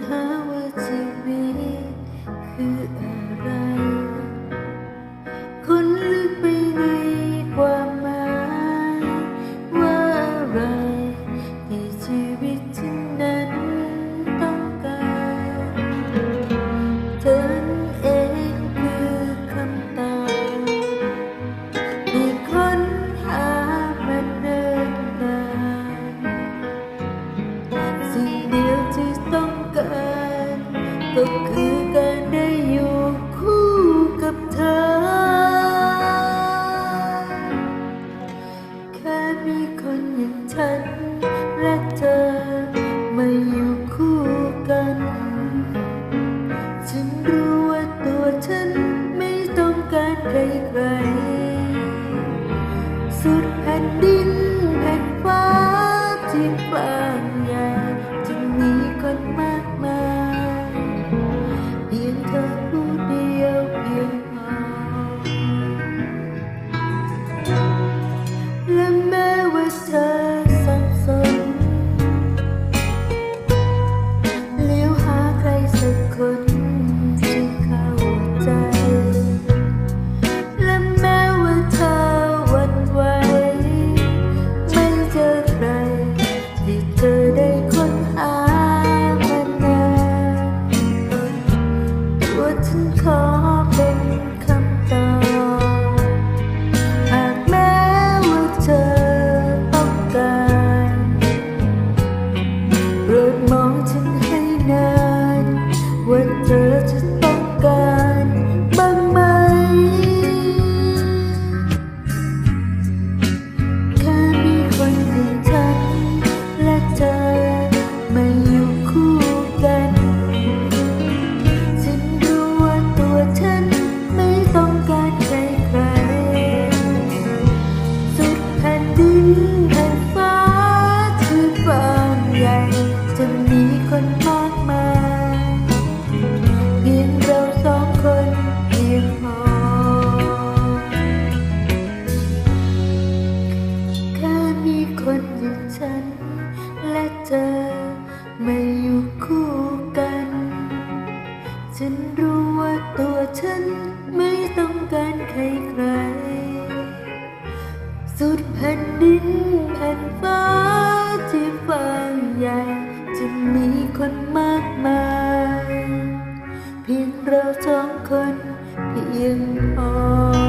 how would you be? ฉันและเธอมาอยู่คู่กัน ฉันรู้ว่าตัวฉันไม่ต้องการใครใคร สุดแผ่นดินแผ่นฟ้าที่กว้างใหญ่จะมีคนมา ม้ว่าเธอต้องการโปรดมองฉันให้นานว่าเธอจะ จะมีคนมากมายเพียงเราสองคนเพียงพอแค่มีคนอย่างฉัน และเธอมาอยู่คู่กัน ฉันรู้ว่าตัวฉันไม่ต้องการใครใคร สุดแผ่นดินแผ่นฟ้าที่ฟ้างใหญ่ มีคนมากมาย เพียงเราสองคนเพียงพอ